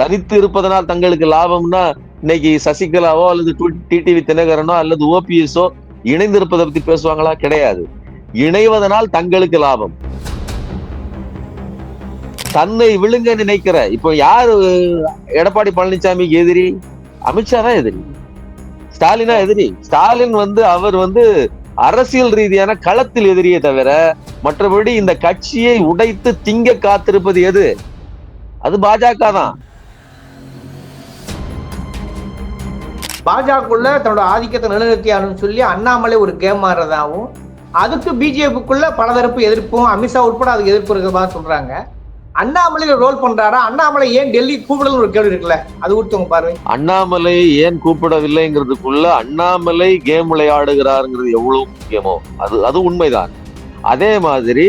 தனித்து இருப்பதனால் தங்களுக்கு லாபம்னா இன்னைக்கு சசிகலாவோ அல்லது டிடிவி தினகரனோ அல்லது ஓபிஎஸோ இணைந்து இருப்பதை பத்தி பேசுவாங்களா? கிடையாது. இணைவதனால் தங்களுக்கு லாபம். தன்னை விழுங்க நினைக்கிற இப்போ யாரு எடப்பாடி பழனிசாமிக்கு எதிரி? அமித்ஷா தான் எதிரி. ஸ்டாலினா எதிரி. ஸ்டாலின் வந்து அவர் வந்து அரசியல் ரீதியான களத்தில் எதிரியே தவிர மற்றபடி இந்த கட்சியை உடைத்து திங்க காத்திருப்பது எது? அது பாஜக தான். பாஜகக்குள்ள தன்னோட ஆதிக்கத்தை நிலைநிறுத்தியாருன்னு சொல்லி அண்ணாமலை ஒரு கேம் ஆடுறதாகவும் அதுக்கு பிஜேபிக்குள்ள பலதரப்பு எதிர்ப்பும் அமித்ஷா உட்பட அதுக்கு எதிர்ப்பு இருக்கிறதா சொல்றாங்க. அண்ணாமலை ரோல் பண்றாரா? அண்ணாமலை ஏன் டெல்லி கூப்பிடல ஒரு கேள்வி இருக்குல்ல? அது கொடுத்து பாருங்க அண்ணாமலை ஏன் கூப்பிடவில்லைங்கிறதுக்குள்ள அண்ணாமலை கேம் விளையாடுகிறாருங்கிறது எவ்வளவு முக்கியமோ அது அது உண்மைதான். அதே மாதிரி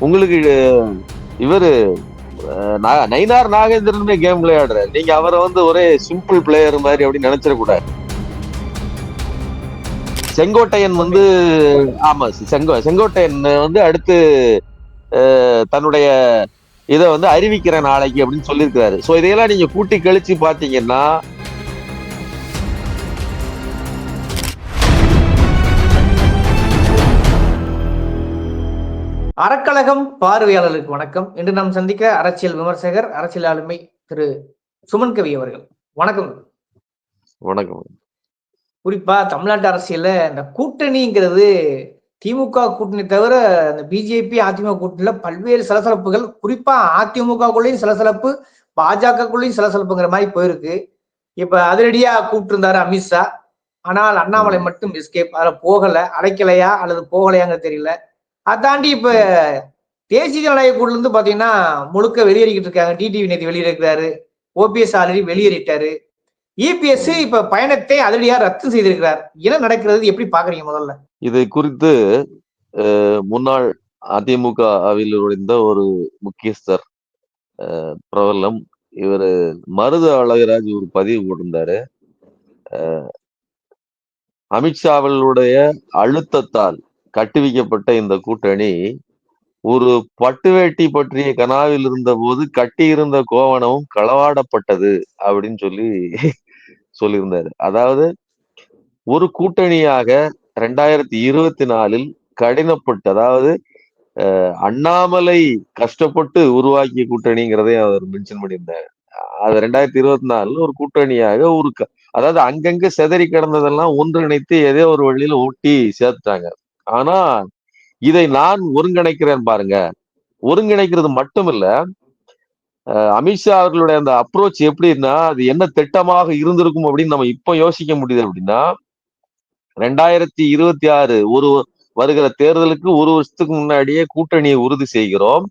உங்களுக்கு இவர் நைனார் நாகேந்திரனுமே கேம் விளையாடுறாரு நீங்க அவரை வந்து ஒரே சிம்பிள் பிளேயர் மாதிரி அப்படின்னு நினைச்சிடக்கூடாது. செங்கோட்டையன் வந்து ஆமா செங்கோ செங்கோட்டையன் வந்து அடுத்து தன்னுடைய இதை வந்து அறிவிக்கிற நாளைக்கு அப்படின்னு சொல்லியிருக்கிறாரு. சோ இதையெல்லாம் நீங்க கூட்டி கழிச்சு பாத்தீங்கன்னா அறக்கழகம் பார்வையாளர்களுக்கு வணக்கம். இன்று நாம் சந்திக்க அரசியல் விமர்சகர் அரசியல் ஆளுமை திரு சுமன் கவி அவர்கள். வணக்கம். வணக்கம். குறிப்பா தமிழ்நாட்டு அரசியல்ல இந்த கூட்டணிங்கிறது திமுக கூட்டணி தவிர இந்த பிஜேபி அதிமுக கூட்டணியில பல்வேறு சலசலப்புகள் குறிப்பா அதிமுகக்குள்ளேயும் சலசலப்பு பாஜகக்குள்ளேயும் சலசலப்புங்கிற மாதிரி போயிருக்கு. இப்ப அதிரடியா கூப்பிட்டு இருந்தாரு அமித்ஷா. ஆனால் அண்ணாமலை மட்டும் எஸ்கேப் அதுல போகல. அடைக்கலையா அல்லது போகலையாங்க தெரியல. அதை தாண்டி இப்ப தேசிய ஜனநாயக கூட்டில இருந்து பாத்தீங்கன்னா முழுக்க வெளியேறிக்கிட்டு இருக்காங்க. டிடிவி நேற்று வெளியேறிருக்கிறாரு ஓபிஎஸ் ஆல்ரெடி வெளியேறிட்டாரு. இபிஎஸ் இப்ப பயணத்தை அதிரடியா ரத்து செய்திருக்கிறார். என்ன நடக்கிறது? எப்படி பாக்குறீங்க முதல்ல? இதை குறித்து முன்னாள் அதிமுக அவையில் நுழைந்த ஒரு முக்கியஸ்தர் பிரபலம். இவர் மருது அழகராஜ் ஒரு பதிவு போட்டிருந்தாரு. அமித்ஷாவளுடைய அழுத்தத்தால் கட்டுவிக்கப்பட்ட இந்த கூட்டணி ஒரு பட்டுவேட்டி பற்றிய கனாவில் இருந்த போது கட்டியிருந்த கோவணமும் களவாடப்பட்டது அப்படின்னு சொல்லி சொல்லியிருந்தாரு. அதாவது ஒரு கூட்டணியாக ரெண்டாயிரத்தி இருபத்தி நாலில் கடினப்பட்டு அதாவது அஹ், அண்ணாமலை கஷ்டப்பட்டு உருவாக்கிய கூட்டணிங்கிறதையும் அவர் மென்ஷன் பண்ணியிருந்தார். அது ரெண்டாயிரத்தி இருபத்தி நாலுல ஒரு கூட்டணியாக ஒரு அதாவது அங்கங்க சிதறி கிடந்ததெல்லாம் ஒன்றிணைத்து ஏதோ ஒரு வழியில ஒட்டி சேர்த்துட்டாங்க. ஆனா இதை நான் ஒருங்கிணைக்கிறேன் பாருங்க. ஒருங்கிணைக்கிறது மட்டும் இல்ல அஹ், அமித்ஷா அவர்களுடைய அந்த அப்ரோச் எப்படின்னா அது என்ன திட்டமாக இருந்திருக்கும் அப்படின்னு நம்ம இப்ப யோசிக்க முடியுது அப்படின்னா ரெண்டாயிரத்தி இருபத்தி ஆறு ஒரு வருகிற தேர்தலுக்கு ஒரு வருஷத்துக்கு முன்னாடியே கூட்டணியை உறுதி செய்கிறோம்.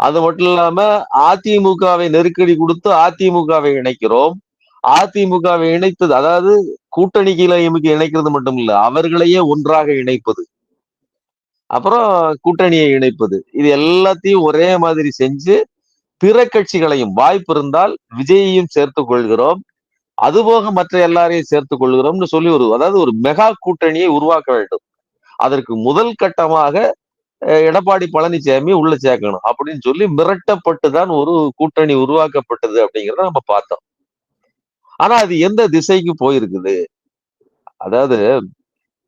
அது மட்டும் இல்லாம அதிமுகவை நெருக்கடி கொடுத்து அதிமுகவை இணைக்கிறோம். அதிமுகவை இணைத்தது அதாவது கூட்டணிகளை எமக்கு இணைக்கிறது மட்டும் இல்ல அவர்களையே ஒன்றாக இணைப்பது. அப்புறம் கூட்டணியை இணைப்பது. இது எல்லாத்தையும் ஒரே மாதிரி செஞ்சு பிற கட்சிகளையும் வாய்ப்பு இருந்தால் விஜயையும் சேர்த்து கொள்கிறோம். அதுபோக மற்ற எல்லாரையும் சேர்த்து கொள்கிறோம்னு சொல்லி ஒரு அதாவது ஒரு மெகா கூட்டணியை உருவாக்க வேண்டும். அதற்கு முதல் கட்டமாக அஹ், எடப்பாடி பழனிசாமி உள்ள சேர்க்கணும். அப்படின்னு சொல்லி மிரட்டப்பட்டு தான் ஒரு கூட்டணி உருவாக்கப்பட்டது அப்படிங்கிறத நம்ம பார்த்தோம். ஆனா அது எந்த திசைக்கு போயிருக்குது? அதாவது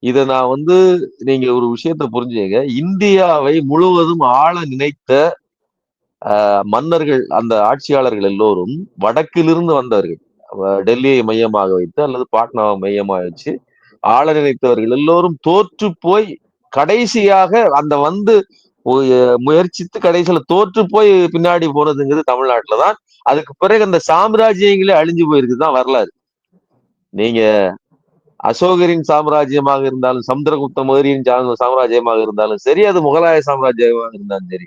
இத நான் வந்து நீங்க ஒரு விஷயத்த புரிஞ்சுங்க இந்தியாவை முழுவதும் ஆள நினைத்த மன்னர்கள் அந்த ஆட்சியாளர்கள் எல்லோரும் வடக்கிலிருந்து வந்தவர்கள். டெல்லியை மையமாக வைத்து அல்லது பாட்னாவை மையமாக வச்சு ஆள நினைத்தவர்கள் எல்லோரும் தோற்று போய் கடைசியாக அந்த வந்து முயற்சித்து கடைசியில தோற்று போய் பின்னாடி போனதுங்கிறது தமிழ்நாட்டுல தான் அதுக்கு பிறகு அந்த சாம்ராஜ்யங்களே அழிஞ்சு போயிருக்குதான் வரலாறு. நீங்க அசோகரின் சாம்ராஜ்யமாக இருந்தாலும் சமுத்திரகுப்த மதுரியின் சாம்ராஜ்யமாக இருந்தாலும் சரி அது முகலாய சாம்ராஜ்யமாக இருந்தாலும் சரி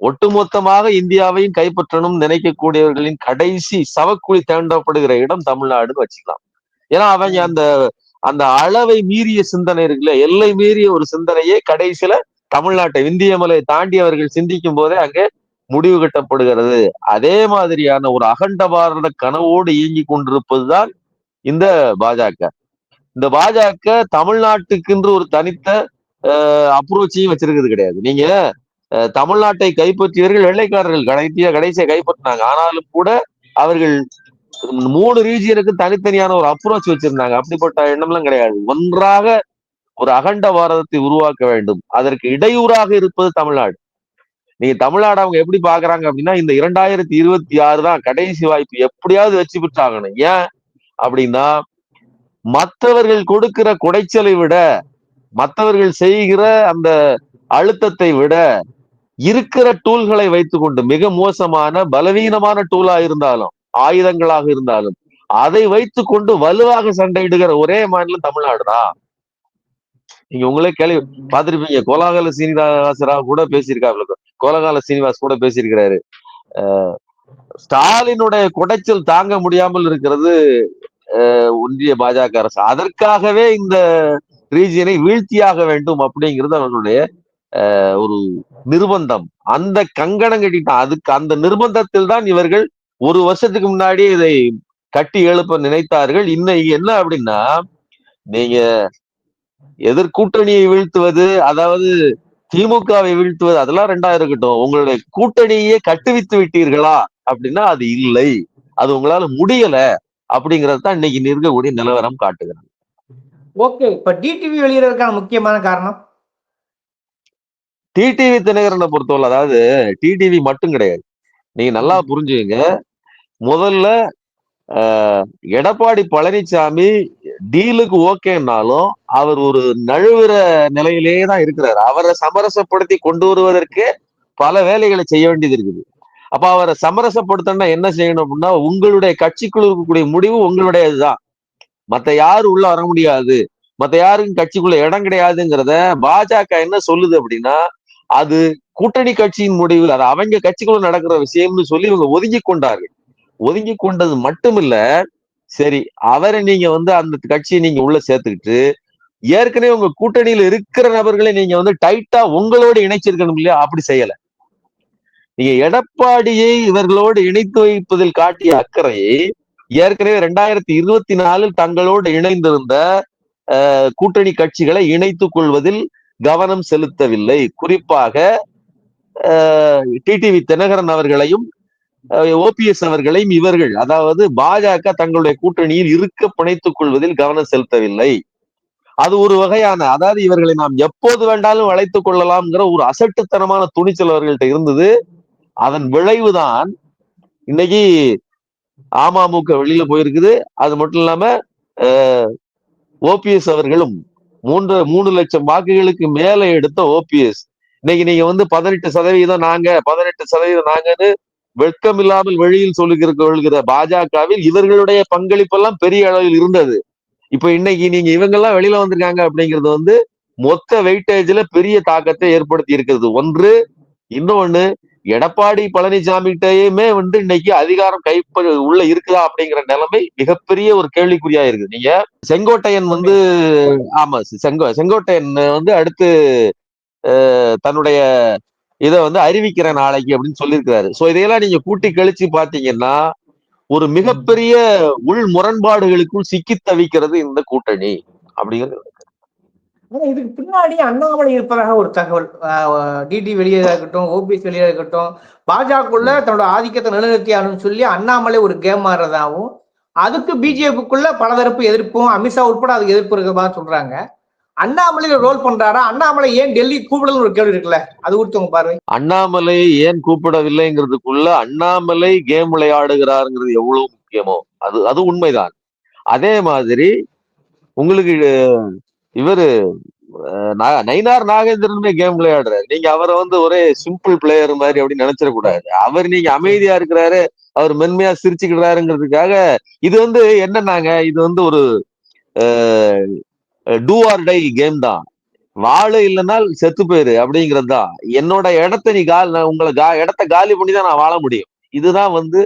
ஒட்டுமொத்தமாக இந்தியாவையும் கைப்பற்றணும் நினைக்கக்கூடியவர்களின் கடைசி சவக்குழி தேண்டப்படுகிற இடம் தமிழ்நாடுன்னு வச்சுக்கலாம். ஏன்னா அவங்க அந்த அந்த அளவை மீறிய சிந்தனை இருக்குல்ல எல்லை மீறிய ஒரு சிந்தனையே கடைசியில தமிழ்நாட்டை விந்திய மலையை தாண்டியவர்கள் சிந்திக்கும் போதே அங்கே முடிவு கட்டப்படுகிறது. அதே மாதிரியான ஒரு அகண்ட பாரத கனவோடு இயங்கி கொண்டிருப்பதுதான் இந்த பாஜக. இந்த பாஜக தமிழ்நாட்டுக்கென்று ஒரு தனித்த அப்ரோச்சையும் வச்சிருக்கிறது கிடையாது. நீங்க தமிழ்நாட்டை கைப்பற்றியவர்கள் வெள்ளைக்காரர்கள் கடைசியா கடைசியா கைப்பற்றினாங்க. ஆனாலும் கூட அவர்கள் மூணு ரீஜியனுக்கு தனித்தனியான ஒரு அப்ரோச் வச்சிருந்தாங்க. அப்படிப்பட்ட எண்ணம்லாம் கிடையாது. ஒன்றாக ஒரு அகண்ட பாரதத்தை உருவாக்க வேண்டும். அதற்கு இடையூறாக இருப்பது தமிழ்நாடு. நீங்க தமிழ்நாடு அவங்க எப்படி பாக்குறாங்க அப்படின்னா இந்த இரண்டாயிரத்தி இருபத்தி ஆறு தான் கடைசி வாய்ப்பு எப்படியாவது வச்சு பெற்றாகணும் ஏன் அப்படின்னா மற்றவர்கள் கொடுக்கிற குடைச்சலை விட மற்றவர்கள் செய்கிற அந்த அழுத்தத்தை விட இருக்கிற டூல்களை வைத்துக்கொண்டு மிக மோசமான பலவீனமான டூலா இருந்தாலும் ஆயுதங்களாக இருந்தாலும் அதை வைத்துக்கொண்டு வலுவாக சண்டையிடுகிற ஒரே மாநிலம் தமிழ்நாடுதான் நீங்க உங்களே கேள்வி பார்த்திருப்பீங்க. கோலாகல சீனிவாசரா கூட பேசியிருக்காங்க கோலகால சீனிவாஸ் கூட பேசியிருக்கிறாரு. ஸ்டாலினுடைய குடைச்சல் தாங்க முடியாமல் இருக்கிறது அஹ் ஒன்றிய பாஜக அரசு. அதற்காகவே இந்த ரீஜியனை வீழ்த்தியாக வேண்டும் அப்படிங்கிறது அவர்களுடைய அஹ், ஒரு நிர்பந்தம். அந்த கங்கணம் கட்டிட்டான் அதுக்கு அந்த நிர்பந்தத்தில் தான் இவர்கள் ஒரு வருஷத்துக்கு முன்னாடி இதை கட்டி எழுப்ப நினைத்தார்கள். இன்னைக்கு என்ன அப்படின்னா நீங்க எதிர்கூட்டணியை வீழ்த்துவது அதாவது திமுகவை வீழ்த்துவது அதெல்லாம் ரெண்டாயிரம் இருக்கட்டும். உங்களுடைய கூட்டணியே கட்டுவித்து விட்டீர்களா அப்படின்னா அது இல்லை. அது உங்களால முடியல அப்படிங்கறது தான் இன்னைக்கு இருக்கக்கூடிய நிலவரம் காட்டுகிறது. ஓகே இப்ப டிடிவி வெளியிடறதுக்கான முக்கியமான காரணம்? டிடிவி தினகரனை பொறுத்தவரை அதாவது டிடிவி மட்டும் கிடையாது. நீங்க நல்லா புரிஞ்சுங்க முதல்ல எடப்பாடி பழனிசாமி டீலுக்கு ஓகேனாலும் அவர் ஒரு நழுவுற நிலையிலேயே தான் இருக்கிறார். அவரை சமரசப்படுத்தி கொண்டு வருவதற்கு பல வேலைகளை செய்ய வேண்டியது இருக்குது. அப்ப அவரை சமரசப்படுத்தணும்னா என்ன செய்யணும் அப்படின்னா உங்களுடைய கட்சிக்குள்ள இருக்கக்கூடிய முடிவு உங்களுடையதுதான். மத்த யாரும் உள்ள வர முடியாது. மத்த யாருக்கும் கட்சிக்குள்ள இடம் கிடையாதுங்கிறத பாஜக என்ன சொல்லுது அப்படின்னா அது கூட்டணி கட்சியின் முடிவு அது அவங்க கட்சிக்குள்ள நடக்கிற விஷயம்னு சொல்லி இவங்க ஒதுங்கி கொண்டார்கள். ஒதுங்கி கொண்டது மட்டும் இல்ல சரி அவரை நீங்க வந்து அந்த கட்சியை நீங்க உள்ள சேர்த்துக்கிட்டு ஏற்கனவே உங்க கூட்டணியில இருக்கிற நபர்களை நீங்க வந்து டைட்டா உங்களோட இணைச்சிருக்கணும் இல்லையா? அப்படி செய்யல. நீங்க எடப்பாடியை இவர்களோடு இணைத்து வைப்பதில் காட்டிய அக்கறையை ஏற்கனவே ரெண்டாயிரத்தி இருபத்தி நாலில் தங்களோடு இணைந்திருந்த அஹ், கூட்டணி கட்சிகளை இணைத்துக் கொள்வதில் கவனம் செலுத்தவில்லை. குறிப்பாக டிடிவி தினகரன் அவர்களையும் ஓபிஎஸ் அவர்களையும் இவர்கள் அதாவது பாஜக தங்களுடைய கூட்டணியில் இருக்க பிணைத்துக் கொள்வதில் கவனம் செலுத்தவில்லை. அது ஒரு வகையான அதாவது இவர்களை நாம் எப்போது வேண்டாலும் அழைத்துக் கொள்ளலாம்ங்கிற ஒரு அசட்டுத்தனமான துணிச்சல் அவர்கள்ட்ட இருந்தது. அதன் விளைவுதான் இன்னைக்கு அமமுக வெளியில போயிருக்குது. அது மட்டும் இல்லாம ஓபிஎஸ் அவர்களும் மூன்று மூணு லட்சம் வாக்குகளுக்கு மேல எடுத்த ஓபிஎஸ். இன்னைக்கு நீங்க வந்து பதினெட்டு சதவீதம் நாங்க பதினெட்டு சதவீதம் நாங்கன்னு வெட்கம் இல்லாமல் வெளியில் சொல்லுகிற கொள்கிற பாஜகவில் இவர்களுடைய பங்களிப்பெல்லாம் பெரிய அளவில் இருந்தது. இப்ப இன்னைக்கு நீங்க இவங்க எல்லாம் வெளியில வந்திருக்காங்க அப்படிங்கிறது வந்து மொத்த வெயிட்டேஜ்ல பெரிய தாக்கத்தை ஏற்படுத்தி இருக்கிறது. ஒன்று இன்னொன்னு எடப்பாடி பழனிசாமிகிட்டயுமே வந்து இன்னைக்கு அதிகாரம் கைப்ப உள்ள இருக்குதா அப்படிங்கிற நிலைமை மிகப்பெரிய ஒரு கேள்விக்குறியா இருக்குது. நீங்க செங்கோட்டையன் வந்து ஆமா செங்கோ செங்கோட்டையன் வந்து அடுத்து தன்னுடைய இதை வந்து அறிவிக்கிற நாளைக்கு அப்படின்னு சொல்லியிருக்கிறாரு. சோ இதையெல்லாம் நீங்க கூட்டி கழிச்சு பாத்தீங்கன்னா ஒரு மிகப்பெரிய உள் முரண்பாடுகளுக்குள் சிக்கி தவிக்கிறது இந்த கூட்டணி அப்படிங்கிறது இதுக்கு பின்னாடி அண்ணாமலை இருப்பதாக ஒரு தகவல். டிடி வெளியே இருக்கட்டும் ஓபிஎஸ் வெளியே இருக்கட்டும் பாஜகக்குள்ள தன்னோட ஆதிக்கத்தை நிலைநிறுத்தியாருன்னு சொல்லி அண்ணாமலை ஒரு கேம் ஆடுறதாவும் அதுக்கு பிஜேபிக்குள்ள பலதரப்பு எதிர்ப்பும் அமித்ஷா உட்பட அதுக்கு எதிர்ப்பு இருக்கிறதா சொல்றாங்க. அண்ணாமலை ரோல் பண்றாரா? அண்ணாமலை ஏன் டெல்லி கூப்பிடலன்னு ஒரு கேள்வி இருக்குல்ல? அது குறித்து உங்க பார்வை? அண்ணாமலை ஏன் கூப்பிடவில்லைங்கிறதுக்குள்ள அண்ணாமலை கேம் விளையாடுகிறாருங்கிறது எவ்வளவு முக்கியமோ? அது அது உண்மைதான். அதே மாதிரி உங்களுக்கு இவரு நயினார் நாகேந்திரனுமே கேம் விளையாடுறாரு. நீங்க அவரை வந்து ஒரே சிம்பிள் பிளேயர் மாதிரி அப்படின்னு நினைச்சிடக்கூடாது. அவர் நீங்க அமைதியா இருக்கிறாரு அவர் மென்மையா சிரிச்சுக்கிறாருங்கிறதுக்காக இது வந்து என்னன்னாங்க? இது வந்து ஒரு டூ ஆர் டை கேம் தான். வாழ இல்லைனால் செத்து போயிரு அப்படிங்கிறது தான். என்னோட இடத்த நீ கால் நான் உங்களை கா இடத்த காலி பண்ணி தான் நான் வாழ முடியும். இதுதான் வந்து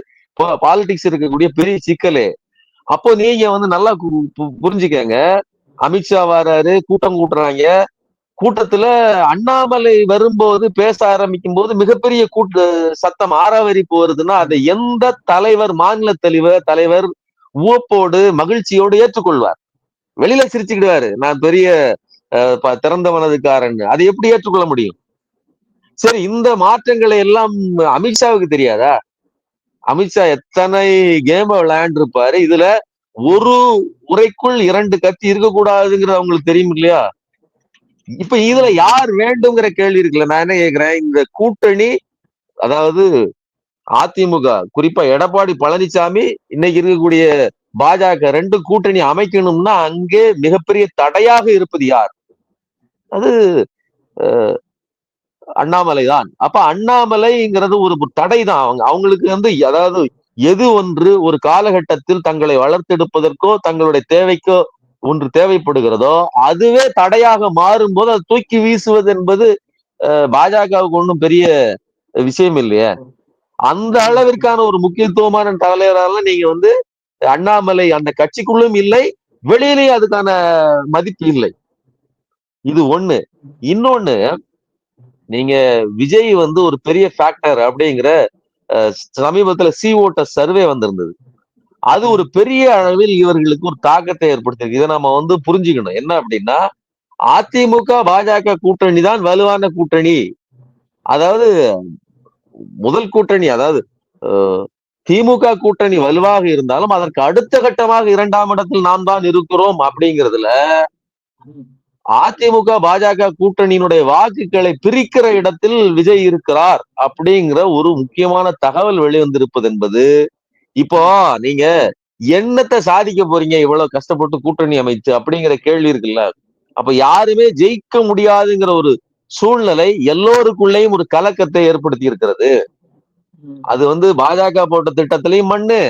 பாலிடிக்ஸ் இருக்கக்கூடிய பெரிய சிக்கலே. அப்போ நீங்க வந்து நல்லா புரிஞ்சுக்கங்க. அமித்ஷா வராரு கூட்டம் கூட்டுறாங்க. கூட்டத்துல அண்ணாமலை வரும்போது பேச ஆரம்பிக்கும் போது மிகப்பெரிய கூட்ட சத்தம் ஆறாவரி போறதுன்னா அதை எந்த தலைவர் மாநில தலைவர் தலைவர் உவப்போடு மகிழ்ச்சியோடு ஏற்றுக்கொள்வார். வெளியில சிரிச்சுக்கிடுவாரு. நான் பெரிய அஹ், திறந்த மனதுக்காரன் அதை எப்படி ஏற்றுக்கொள்ள முடியும்? சரி இந்த மாற்றங்களை எல்லாம் அமித்ஷாவுக்கு தெரியாதா? அமித்ஷா எத்தனை கேம் விளையாண்டுருப்பாரு? இதுல ஒரு உரைக்குள் இரண்டு கத்தி இருக்கக்கூடாதுங்கிறது அவங்களுக்கு தெரியும் இல்லையா? இப்ப இதுல யார் வேண்டும்ங்கிற கேள்வி இருக்குல்ல. நான் என்ன கேக்குறேன்? இந்த கூட்டணி அதாவது அதிமுக குறிப்பா எடப்பாடி பழனிசாமி இன்னைக்கு இருக்கக்கூடிய பாஜக ரெண்டு கூட்டணி அமைக்கணும்னா அங்கே மிகப்பெரிய தடையாக இருப்பது யார்? அது அஹ், அண்ணாமலை தான் அப்ப அண்ணாமலைங்கிறது ஒரு தடை தான் அவங்க அவங்களுக்கு வந்து அதாவது எது ஒன்று ஒரு காலகட்டத்தில் தங்களை வளர்த்தெடுப்பதற்கோ தங்களுடைய தேவைக்கோ ஒன்று தேவைப்படுகிறதோ அதுவே தடையாக மாறும்போது அதை தூக்கி வீசுவது என்பது அஹ், பாஜகவுக்கு ஒன்றும் பெரிய விஷயம் இல்லையே. அந்த அளவிற்கான ஒரு முக்கியத்துவமான தலைவரால நீங்க வந்து அண்ணாமலை அந்த கட்சிக்குள்ளும் இல்லை வெளியிலேயும் அதுக்கான மதிப்பு இல்லை. இது ஒண்ணு. இன்னொன்னு நீங்க விஜய் வந்து ஒரு பெரிய ஃபேக்டர் அப்படிங்கிற அஹ், சமீபத்துல சி ஓட்ட சர்வே வந்திருந்தது. அது ஒரு பெரிய அளவில் இவர்களுக்கு ஒரு தாக்கத்தை ஏற்படுத்தியிருக்கு. இதை நம்ம வந்து புரிஞ்சுக்கணும். என்ன அப்படின்னா அதிமுக பாஜக கூட்டணி தான் வலுவான கூட்டணி. அதாவது முதல் கூட்டணி அதாவது திமுக கூட்டணி வலுவாக இருந்தாலும் அதற்கு அடுத்த கட்டமாக இரண்டாம் இடத்தில் நாம் தான் இருக்கிறோம் அப்படிங்கிறதுல அதிமுக பாஜக கூட்டணியினுடைய வாக்குகளை பிரிக்கிற இடத்தில் விஜய் இருக்கிறார் அப்படிங்கிற ஒரு முக்கியமான தகவல் வெளிவந்திருப்பது என்பது இப்போ நீங்க என்னத்தை சாதிக்க போறீங்க இவ்வளவு கஷ்டப்பட்டு கூட்டணி அமைத்து அப்படிங்கிற கேள்வி இருக்குல்ல? அப்ப யாருமே ஜெயிக்க முடியாதுங்கிற ஒரு சூழ்நிலை எல்லோருக்குள்ளேயும் ஒரு கலக்கத்தை ஏற்படுத்தி இருக்கிறது. அது வந்து பாஜக போட்ட திட்டத்திலையும் மண்ணு.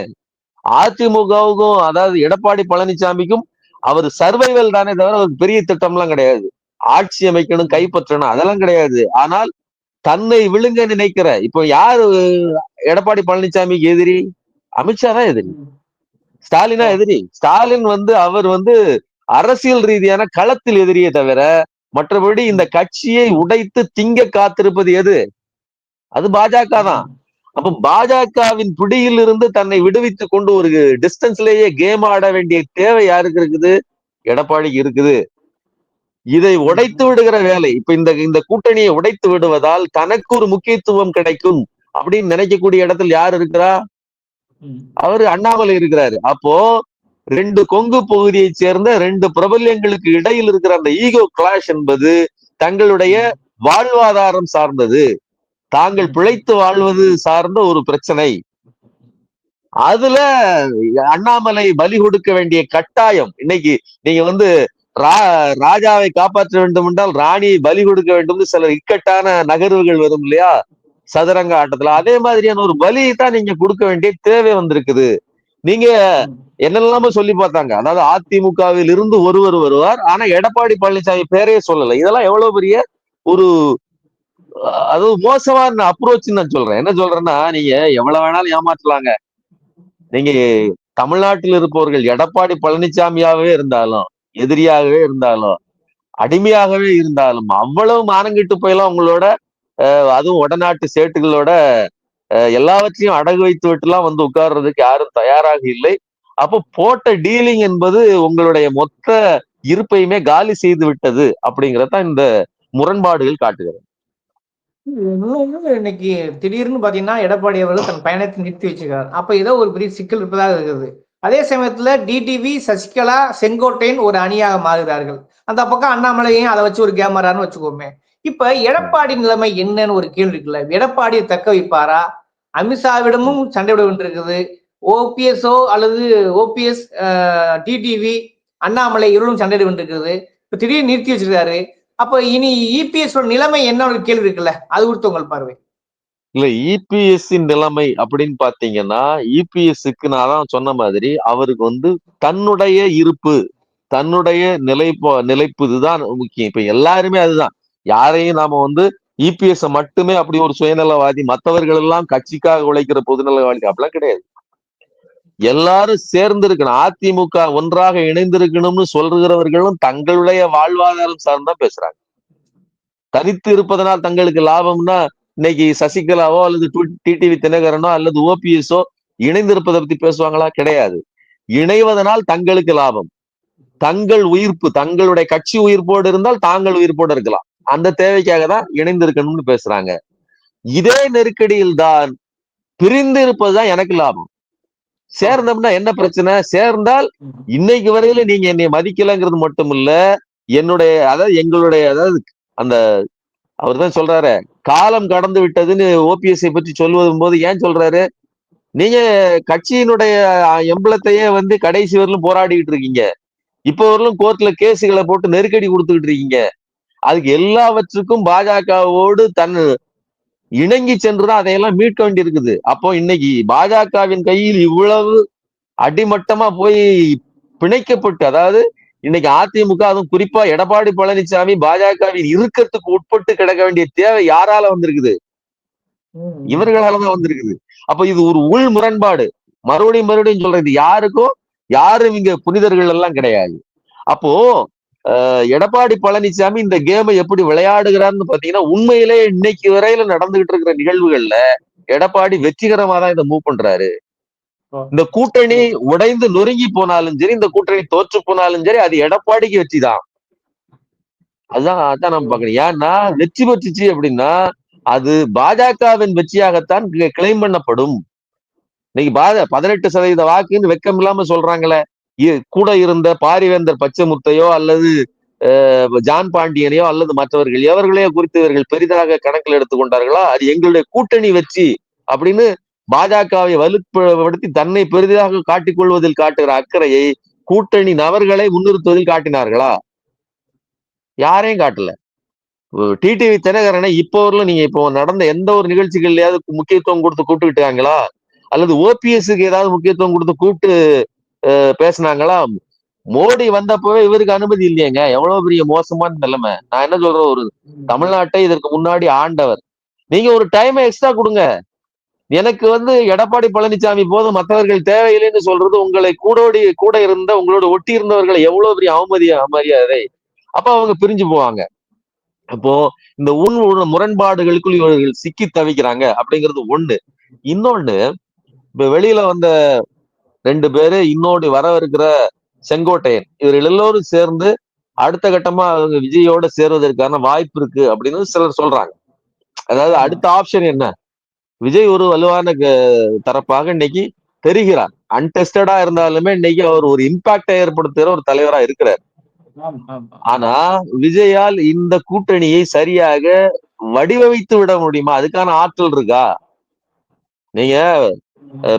அதிமுகவுக்கும் அதாவது எடப்பாடி பழனிசாமிக்கும் அவர் சர்வைவல் தானே தவிர அவருக்கு பெரிய திட்டம்லாம் கிடையாது. ஆட்சி அமைக்கணும் கைப்பற்றணும் அதெல்லாம் கிடையாது. ஆனால் தன்னை விழுங்க நினைக்கிற இப்போ யாரு எடப்பாடி பழனிசாமிக்கு எதிரி? அமித்ஷா தான் எதிரி. ஸ்டாலினா எதிரி. ஸ்டாலின் வந்து அவர் வந்து அரசியல் ரீதியான களத்தில் எதிரியே தவிர மற்றபடி இந்த கட்சியை உடைத்து திங்க காத்திருப்பது எது? அது பாஜக தான். அப்ப பாஜகவின் பிடியில் இருந்து தன்னை விடுவித்துக் கொண்டு ஒரு டிஸ்டன்ஸ்லயே கேம் ஆட வேண்டிய தேவை யாருக்கு இருக்குது? எடப்பாடிக்கு இருக்குது. இதை உடைத்து விடுகிற வேலை. இப்ப இந்த இந்த கூட்டணியை உடைத்து விடுவதால் தனக்கு ஒரு முக்கியத்துவம் கிடைக்கும் அப்படின்னு நினைக்கக்கூடிய இடத்துல யார் இருக்கிறா? அவரு அண்ணாமலை இருக்கிறாரு. அப்போ ரெண்டு கொங்கு பகுதியை சேர்ந்த ரெண்டு பிரபல்யங்களுக்கு இடையில் இருக்கிற அந்த ஈகோ கிளாஷ் என்பது தங்களுடைய வாழ்வாதாரம் சார்ந்தது. தாங்கள் பிழைத்து வாழ்வது சார்ந்த ஒரு பிரச்சனை. அதுல அண்ணாமலை பலி கொடுக்க வேண்டிய கட்டாயம். இன்னைக்கு நீங்க வந்து ரா ராஜாவை காப்பாற்ற வேண்டும் என்றால் ராணியை பலி கொடுக்க வேண்டும் சில இக்கட்டான நகர்வுகள் வரும் இல்லையா? சதுரங்க ஆட்டத்துல. அதே மாதிரியான ஒரு பலி தான் நீங்க கொடுக்க வேண்டிய தேவை வந்திருக்குது. நீங்க என்னெல்லாமோ சொல்லி பார்த்தாங்க. அதாவது அதிமுகவில் இருந்து ஒருவர் வருவார். ஆனா எடப்பாடி பழனிசாமி பேரே சொல்லல. இதெல்லாம் எவ்வளவு பெரிய ஒரு அது மோசமான அப்ரோச் நான் சொல்றேன். என்ன சொல்றேன்னா நீங்க எவ்வளவு வேணாலும் ஏமாற்றலாங்க. நீங்க தமிழ்நாட்டில் இருப்பவர்கள் எடப்பாடி பழனிசாமியாகவே இருந்தாலும் எதிரியாகவே இருந்தாலும் அடிமையாகவே இருந்தாலும் அவ்வளவு மானங்கிட்டு போயெல்லாம் உங்களோட அதுவும் வடநாட்டு சேட்டுகளோட எல்லாவற்றையும் அடகு வைத்து விட்டுலாம் வந்து உட்கார்றதுக்கு யாரும் தயாராக இல்லை. அப்போ போட்ட டீலிங் என்பது உங்களுடைய மொத்த இருப்பையுமே காலி செய்து விட்டது அப்படிங்கறதான் இந்த முரண்பாடுகள் காட்டுகிறது. இன்னைக்கு திடீர்னு பாத்தீங்கன்னா எடப்பாடி அவர்கள் தன் பயணத்தை நிறுத்தி வச்சிருக்காரு. அப்ப ஏதோ ஒரு பெரிய சிக்கல் இருப்பதாக இருக்குது. அதே சமயத்துல டிடிவி சசிகலா செங்கோட்டையன் ஒரு அணியாக மாறுகிறார்கள். அந்த பக்கம் அண்ணாமலையும் அதை வச்சு ஒரு கேமரான்னு வச்சுக்கோமே. இப்ப எடப்பாடி நிலைமை என்னன்னு ஒரு கேள்வி இருக்குல்ல? எடப்பாடியை தக்க வைப்பாரா? அமித்ஷாவிடமும் சண்டை விட வேண்டியிருக்குது. ஓபிஎஸ்ஓ அல்லது ஓபிஎஸ் டிடிவி அண்ணாமலை இருளும் சண்டையிட வேண்டியிருக்குது. இப்ப திடீர்னு நிறுத்தி வச்சிருக்காரு. அப்ப இனி இபிஎஸ் நிலைமை என்ன ஒரு கேள்வி இருக்குல்ல? அது கொடுத்து உங்கள் பார்வை. இல்ல இபிஎஸ் நிலைமை அப்படின்னு பாத்தீங்கன்னா இபிஎஸ்க்கு நான் தான் சொன்ன மாதிரி அவருக்கு வந்து தன்னுடைய இருப்பு தன்னுடைய நிலைப்பு நிலைப்பு இதுதான் முக்கியம். இப்ப எல்லாருமே அதுதான். யாரையும் நாம வந்து இபிஎஸ் மட்டுமே அப்படி ஒரு சுயநலவாதி மற்றவர்கள் எல்லாம் கட்சிக்காக உழைக்கிற பொதுநலவாதி அப்படிலாம் கிடையாது. எல்லாரும் சேர்ந்து இருக்கணும் அதிமுக ஒன்றாக இணைந்திருக்கணும்னு சொல்றவர்களும் தங்களுடைய வாழ்வாதாரம் சார்ந்தான் பேசுறாங்க. தனித்து இருப்பதனால் தங்களுக்கு லாபம்னா இன்னைக்கு சசிகலாவோ அல்லது டிடிவி தினகரனோ அல்லது ஓபிஎஸோ இணைந்திருப்பதை பத்தி பேசுவாங்களா? கிடையாது. இணைவதனால் தங்களுக்கு லாபம். தங்கள் உயிர்ப்பு தங்களுடைய கட்சி உயிர்ப்போடு இருந்தால் தாங்கள் உயிர்ப்போடு இருக்கலாம். அந்த தேவைக்காக தான் இணைந்திருக்கணும்னு பேசுறாங்க. இதே நெருக்கடியில் தான் பிரிந்து இருப்பதுதான் எனக்கு லாபம். சேர்ந்தோம்னா என்ன பிரச்சனை? சேர்ந்தால் இன்னைக்கு வரையில நீங்க என்னை மதிக்கலங்கிறது மட்டும் இல்ல என்னுடைய அதாவது எங்களுடைய அதாவது அந்த அவர் தான் சொல்றாரு காலம் கடந்து விட்டதுன்னு ஓபிஎஸ்ஐ பற்றி சொல்வதும் போது ஏன் சொல்றாரு? நீங்க கட்சியினுடைய எம்பளத்தையே வந்து கடைசி வரலும் போராடிக்கிட்டு இருக்கீங்க. இப்போ வரலும் கோர்ட்ல கேஸுகளை போட்டு நெருக்கடி கொடுத்துக்கிட்டு இருக்கீங்க. அதுக்கு எல்லாவற்றுக்கும் பாஜகவோடு தன் இணங்கி சென்றுதான் அதையெல்லாம் மீட்க வேண்டியிருக்குது. அப்போ இன்னைக்கு பாஜகவின் கையில் இவ்வளவு அடிமட்டமா போய் பிணைக்கப்பட்டு அதாவது இன்னைக்கு அதிமுக அதுவும் குறிப்பா எடப்பாடி பழனிசாமி பாஜகவின் இறுக்கத்துக்கு உட்பட்டு கிடக்க வேண்டிய தேவை யாரால வந்திருக்குது? இவர்களாலதான் வந்திருக்குது. அப்ப இது ஒரு உள் முரண்பாடு. மறுபடியும் மறுபடியும் சொல்றேன் இது யாருக்கும் யாரும் இங்க புனிதர்கள் எல்லாம் கிடையாது. அப்போ எடப்பாடி பழனிசாமி இந்த கேமை எப்படி விளையாடுகிறார்னு பாத்தீங்கன்னா உண்மையிலே இன்னைக்கு வரையில நடந்துகிட்டு இருக்கிற நிகழ்வுகள்ல எடப்பாடி வெற்றிகரமா தான் இதை மூவ் பண்றாரு. இந்த கூட்டணி உடைந்து நொறுங்கி போனாலும் சரி இந்த கூட்டணி தோற்று போனாலும் சரி அது எடப்பாடிக்கு வெற்றி தான். அதுதான் அதான் நம்ம பாக்கணும் ஏன்னா வெற்றி பெற்றுச்சு அப்படின்னா அது பாஜகவின் வெற்றியாகத்தான் கிளைம் பண்ணப்படும். இன்னைக்கு பாஜ பதினெட்டு சதவீத வாக்குன்னு வெக்கம் இல்லாம சொல்றாங்களே. கூட இருந்த பாரிவேந்தர் பச்சைமுத்தையோ அல்லது ஜான் பாண்டியனையோ அல்லது மற்றவர்கள் எவர்களையோ குறித்து இவர்கள் பெரிதாக கணக்கில் எடுத்துக்கொண்டார்களா அது எங்களுடைய கூட்டணி வெற்றி அப்படின்னு பாஜகவை வலுப்படுத்தி தன்னை பெரிதாக காட்டிக் கொள்வதில் காட்டுகிற அக்கறையை கூட்டணி நபர்களை முன்னிறுத்துவதில் காட்டினார்களா? யாரையும் காட்டல. டிடிவி தினகரனை இப்போ வரலும் நீங்க இப்போ நடந்த எந்த ஒரு நிகழ்ச்சிகள்லயாவது முக்கியத்துவம் கொடுத்து கூப்பிட்டுக்கிட்டாங்களா அல்லது ஓபிஎஸ்க்கு ஏதாவது முக்கியத்துவம் கொடுத்து கூப்பிட்டு பேசுனாங்களா? மோடி வந்தப்பவே இவருக்கு அனுமதி இல்லையேங்க. எவ்வளவு பெரிய மோசமான நிலைமை. நான் என்ன சொல்றேன் ஒரு தமிழ்நாட்டை இதற்கு முன்னாடி ஆண்டவர். நீங்க ஒரு டைமை எக்ஸ்ட்ரா கொடுங்க. எனக்கு வந்து எடப்பாடி பழனிசாமி போதும் மற்றவர்கள் தேவையில்லைன்னு சொல்றது உங்களை கூடோடி கூட இருந்த உங்களோட ஒட்டி இருந்தவர்களை எவ்வளவு பெரிய அவமதிய மரியாதை அப்ப அவங்க பிரிஞ்சு போவாங்க. அப்போ இந்த உள் முரண்பாடுகளுக்குள் இவர்கள் சிக்கி தவிக்கிறாங்க அப்படிங்கிறது ஒண்ணு. இன்னொன்னு இப்ப வெளியில வந்த ரெண்டு பேரு இன்னோடு வரவிருக்கிற செங்கோட்டையன். இவர்கள் எல்லோரும் சேர்ந்து அடுத்த கட்டமா அவங்க விஜயோட சேர்வதற்கான வாய்ப்பு இருக்கு அப்படின்னு சிலர் சொல்றாங்க. அதாவது அடுத்த ஆப்ஷன் என்ன? விஜய் ஒரு வலுவான க- தரப்பாக இன்னைக்கு தெரிகிறார். அன்டெஸ்டடா இருந்தாலுமே இன்னைக்கு அவர் ஒரு இம்பாக்டை ஏற்படுத்துகிற ஒரு தலைவரா இருக்கிறார். ஆனா விஜயால் இந்த கூட்டணியை சரியாக வடிவமைத்து விட முடியுமா? அதுக்கான ஆற்றல் இருக்கா? நீங்க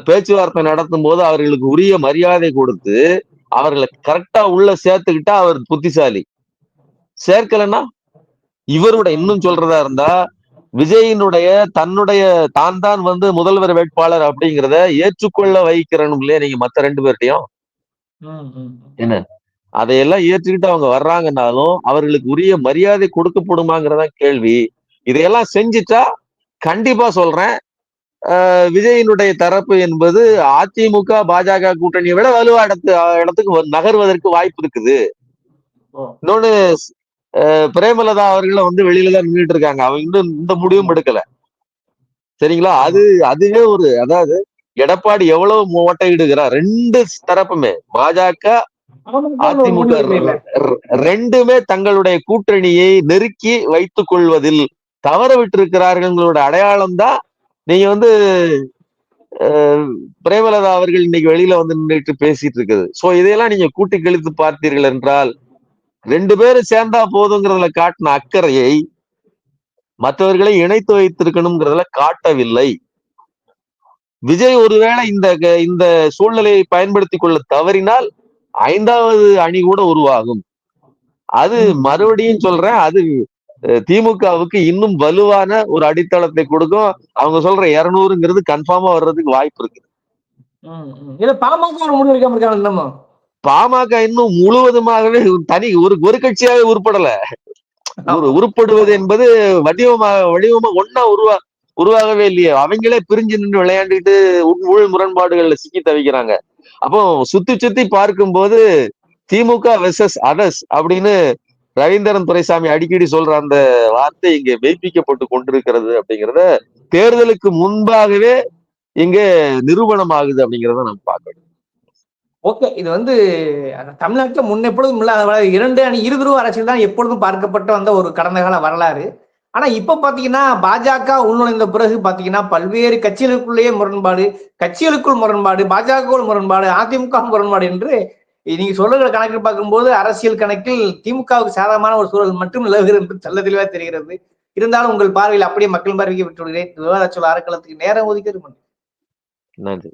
பேச்சுவார்த்தை நடத்தும் போது அவர்களுக்கு உரிய மரியாதை கொடுத்து அவர்களை கரெக்டா உள்ள சேர்த்துக்கிட்டா அவர் புத்திசாலி. சேர்க்கலன்னா இவரோட இன்னும் சொல்றதா இருந்தா விஜயினுடைய தன்னுடைய தான் தான் வந்து முதல்வர் வேட்பாளர் அப்படிங்கிறத ஏற்றுக்கொள்ள வைக்கிறனும் இல்லையா நீங்க மத்த ரெண்டு பேர்ட்டையும் ம். அதையெல்லாம் ஏற்றுக்கிட்டு அவங்க வர்றாங்கன்னாலும் அவர்களுக்கு உரிய மரியாதை கொடுக்கப்படுமாங்கிறதா கேள்வி. இதையெல்லாம் செஞ்சுட்டா கண்டிப்பா சொல்றேன். விஜயினுடைய தரப்பு என்பது அதிமுக பாஜக கூட்டணியை விட வலுவா இடத்து இடத்துக்கு நகர்வதற்கு வாய்ப்பு இருக்குது. இன்னொன்னு பிரேமலதா அவர்கள் வந்து வெளியில தான் நின்றுட்டு இருக்காங்க. அவங்க இன்னும் இந்த முடிவும் எடுக்கல. சரிங்களா? அது அதுவே ஒரு அதாவது எடப்பாடி எவ்வளவு ஓட்டையிடுகிறார் ரெண்டு தரப்புமே பாஜக அதிமுக ரெண்டுமே தங்களுடைய கூட்டணியை நெருக்கி வைத்துக் கொள்வதில் தவற விட்டிருக்கிறார்களோட அடையாளம் தான் நீங்க வந்து பிரேமலதா அவர்கள் இன்னைக்கு வெளியில வந்து நின்றுட்டு பேசிட்டு இருக்குது. சோ இதையெல்லாம் நீங்க கூட்டி கழித்து பார்த்தீர்கள் என்றால் ரெண்டு பேரும் சேர்ந்தா போதுங்கிறதுல காட்டின அக்கறையை மற்றவர்களை இணைத்து வைத்திருக்கணுங்கிறதுல காட்டவில்லை. விஜய் ஒருவேளை இந்த இந்த சூழ்நிலையை பயன்படுத்திக் கொள்ள தவறினால் ஐந்தாவது அணி கூட உருவாகும். அது. மறுபடியும் சொல்றேன் அது திமுகவுக்கு இன்னும் வலுவான ஒரு அடித்தளத்தை கொடுக்கும். அவங்க சொல்ற இருநூறுங்கிறது கன்ஃபார்மா வர்றதுக்கு வாய்ப்பு இருக்கு ம், ம். இல்ல பாமக இன்னும் முழுவதுமாகவே தனி ஒரு ஒரு கட்சியாவே உருப்படல. ஒரு உருப்படுவது என்பது வடிவமாக வடிவமா ஒன்னா உருவா உருவாகவே இல்லையே. அவங்களே பிரிஞ்சு நின்று விளையாண்டுட்டு உள் ஊழல் முரண்பாடுகள்ல சிக்கி தவிக்கிறாங்க. அப்போ சுத்தி சுத்தி பார்க்கும்போது திமுக வெர்சஸ் அதர்ஸ் அப்படின்னு ரவீந்திரன் துரைசாமி அடிக்கடி சொல்ற அந்த வார்த்தை இங்கே மெய்ப்பிக்கப்பட்டு கொண்டிருக்கிறது அப்படிங்கிறத தேர்தலுக்கு முன்பாகவே இங்க நிரூபணம் ஆகுது அப்படிங்கிறத நம்ம பார்க்கணும். ஓகே இது வந்து தமிழ்நாட்டில் முன்னெப்பொழுதும் இல்லாத இரண்டு அணி இருதுருவ அரசியல் தான் எப்பொழுதும் பார்க்கப்பட்டு வந்த ஒரு கடந்த கால வரலாறு. ஆனா இப்ப பாத்தீங்கன்னா பாஜக உள்நுழைந்த பிறகு பாத்தீங்கன்னா பல்வேறு கட்சிகளுக்குள்ளேயே முரண்பாடு கட்சிகளுக்குள் முரண்பாடு பாஜக முரண்பாடு அதிமுக முரண்பாடு என்று நீங்க சொல்லுகிற கணக்கு பார்க்கும்போது அரசியல் கணக்கில் திமுகவுக்கு சாதகமான ஒரு சூழல் மட்டும் நிலவுகிறது என்று தெல்ல தெளிவாக தெரிகிறது. இருந்தாலும் உங்கள் பார்வையில் அப்படியே மக்கள் பார்வைக்கு விட்டு விடுகிறேன் விவாத சொல்ல அறக்களத்துக்கு நேரம் ஒதுக்கிறது நன்றி.